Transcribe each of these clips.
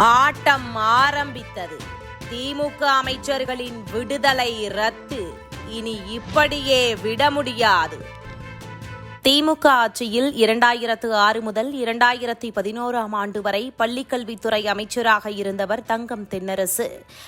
ஆட்டம் ஆரம்பித்தது. திமுக அமைச்சர்களின் விடுதலை ரத்து. இனி இப்படியே விட முடியாது. திமுக ஆட்சியில் இரண்டாயிரத்து ஆறு முதல் இரண்டாயிரத்தி பதினோராம் ஆண்டு வரை பள்ளிக்கல்வித்துறை அமைச்சராக இருந்தவர் தங்கம் தென்னரசு.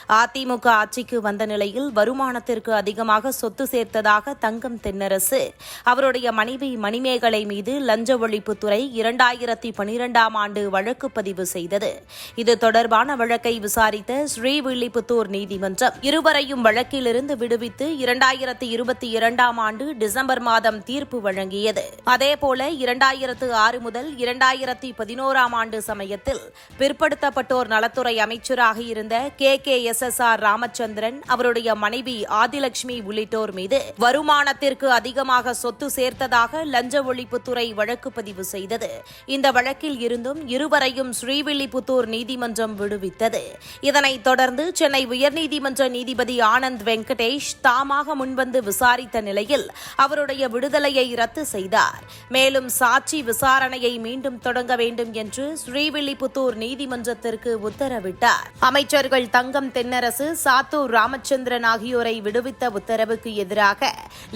அதிமுக ஆட்சிக்கு வந்த நிலையில் வருமானத்திற்கு அதிகமாக சொத்து சேர்த்ததாக தங்கம் தென்னரசு. அவருடைய மனைவி மணிமேகலை மீது லஞ்ச ஒழிப்புத்துறை இரண்டாயிரத்தி பனிரெண்டாம் ஆண்டு வழக்கு பதிவு செய்தது. இது தொடர்பான வழக்கை விசாரித்த ஸ்ரீவில்லிபுத்தூர் நீதிமன்றம் இருவரையும் வழக்கிலிருந்து விடுவித்து இரண்டாயிரத்தி இருபத்தி இரண்டாம் ஆண்டு டிசம்பர் மாதம் தீர்ப்பு வழங்கியது. அதேபோல இரண்டாயிரத்து ஆறு முதல் இரண்டாயிரத்தி பதினோராம் ஆண்டு சமயத்தில் பிற்படுத்தப்பட்டோர் நலத்துறை அமைச்சராக இருந்த K. K. S. S. R. Ramachandran அவருடைய மனைவி ஆதிலட்சுமி உள்ளிட்டோர் மீது வருமானத்திற்கு அதிகமாக சொத்து சேர்த்ததாக லஞ்ச ஒழிப்புத்துறை வழக்கு பதிவு செய்தது. இந்த வழக்கில் இருந்தும் இருவரையும் ஸ்ரீவில்லிபுத்தூர் நீதிமன்றம் விடுவித்தது. இதனைத் தொடர்ந்து சென்னை உயர்நீதிமன்ற நீதிபதி ஆனந்த் வெங்கடேஷ் தாமாக முன்வந்து விசாரித்த நிலையில் அவருடைய விடுதலையை ரத்து செய்தார். மேலும் சாட்சி விசாரணையை மீண்டும் தொடங்க வேண்டும் என்று ஸ்ரீவில்லிபுத்தூர் நீதிமன்றத்திற்கு உத்தரவிட்டார். அமைச்சர்கள் தங்கம் தென்னரசு சாத்தூர் ராமச்சந்திரன் ஆகியோரை விடுவித்த உத்தரவுக்கு எதிராக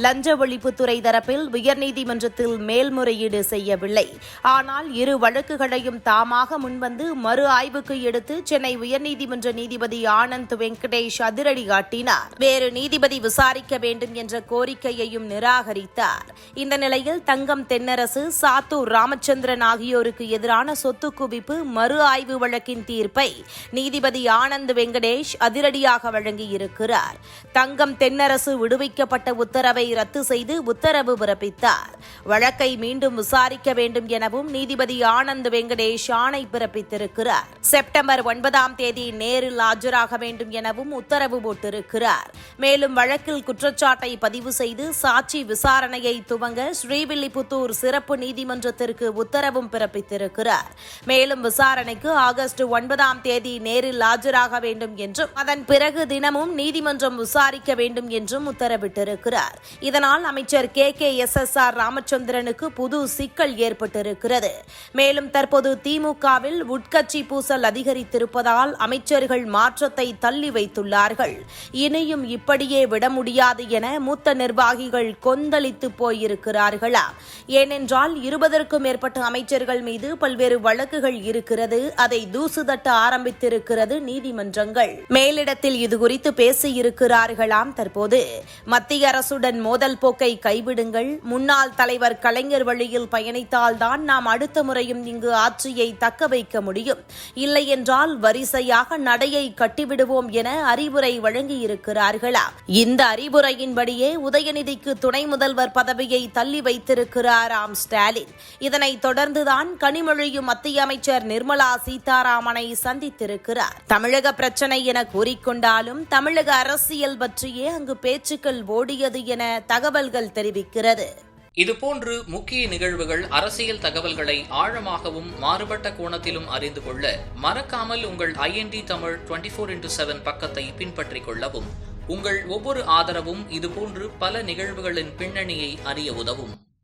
லஞ்ச ஒழிப்புத்துறை தரப்பில் உயர்நீதிமன்றத்தில் மேல்முறையீடு செய்யவில்லை. ஆனால் இரு வழக்குகளையும் தாமாக முன்வந்து மறு ஆய்வுக்கு எடுத்து சென்னை உயர்நீதிமன்ற நீதிபதி ஆனந்த் வெங்கடேஷ் அதிரடி காட்டினார். வேறு நீதிபதி விசாரிக்க வேண்டும் என்ற கோரிக்கையையும் நிராகரித்தார். இந்த நிலையில் தங்கம் தென்னரசு சாத்தூர் ராமச்சந்திரன் ஆகியோருக்கு எதிரான சொத்து குவிப்பு மறு ஆய்வு வழக்கின் தீர்ப்பை நீதிபதி ஆனந்த் வெங்கடேஷ் அதிரடியாக வழங்கியிருக்கிறார். தங்கம் தென்னரசு விடுவிக்கப்பட்ட உத்தரவை ரத்து செய்து உத்தரவு பிறப்பித்தார். வழக்கை மீண்டும் விசாரிக்க வேண்டும் எனவும் நீதிபதி ஆனந்த் வெங்கடேஷ் ஆணை பிறப்பித்திருக்கிறார். செப்டம்பர் ஒன்பதாம் தேதி நேரில் ஆஜராக வேண்டும் எனவும் உத்தரவு போட்டிருக்கிறார். மேலும் வழக்கில் குற்றச்சாட்டை பதிவு செய்து சாட்சி விசாரணையை துவங்க ஸ்ரீவில்லிபுத்தூர் சிறப்பு நீதிமன்றத்திற்கு உத்தரவும் பிறப்பித்திருக்கிறார். மேலும் விசாரணைக்கு ஆகஸ்ட் ஒன்பதாம் தேதி நேரில் ஆஜராக வேண்டும் என்றும் அதன் பிறகு தினமும் நீதிமன்றம் விசாரிக்க வேண்டும் என்றும் உத்தரவிட்டிருக்கிறார். இதனால் அமைச்சர் K. K. S. S. R. ராமச்சந்திரனுக்கு புது சிக்கல் ஏற்பட்டிருக்கிறது. மேலும் தற்போது திமுகவில் உட்கட்சி பூசல் அதிகரித்திருப்பதால் அமைச்சர்கள் மாற்றத்தை தள்ளி வைத்துள்ளார்கள். இனியும் இப்படியே விட முடியாது என மூத்த நிர்வாகிகள் கொந்தளித்து போயிருக்கிறார்களா? ஏனென்றால் இருபதற்கும் மேற்பட்ட அமைச்சர்கள் மீது பல்வேறு வழக்குகள் இருக்கிறது. அதை தூசு தட்ட ஆரம்பித்திருக்கிறது நீதிமன்றங்கள். மேலிடத்தில் இதுகுறித்து பேசியிருக்கிறார்களாம் தற்போது. மத்திய அரசுடன் மோதல் போக்கை கைவிடுங்கள். முன்னாள் தலைவர் கலைஞர் வழியில் பயணித்தால்தான் நாம் அடுத்த முறையும் இங்கு ஆட்சியை தக்க வைக்க முடியும். இல்லையென்றால் வரிசையாக நடையை கட்டிவிடுவோம் என அறிவுரை வழங்கியிருக்கிறார்களாம். இந்த அறிவுரையின்படியே உதயநிதிக்கு துணை முதல்வர் பதவியை தள்ளி வைத்து வைத்திருக்கிறாராம் ஸ்டாலின். இதனைத் தொடர்ந்துதான் கனிமொழியும் மத்திய அமைச்சர் நிர்மலா சீதாராமனை சந்தித்திருக்கிறார். தமிழக பிரச்சனை என கூறிக்கொண்டாலும் தமிழக அரசியல் பற்றியே அங்கு பேச்சுக்கள் ஓடியது என தகவல்கள் தெரிவிக்கிறது. இதுபோன்று முக்கிய நிகழ்வுகள் அரசியல் தகவல்களை ஆழமாகவும் மாறுபட்ட கோணத்திலும் அறிந்து கொள்ள மறக்காமல் உங்கள் IND Tamil twenty four into seven பக்கத்தை பின்பற்றிக் கொள்ளவும் உங்கள் ஒவ்வொரு ஆதரவும் இதுபோன்று பல நிகழ்வுகளின் பின்னணியை அறிய உதவும்.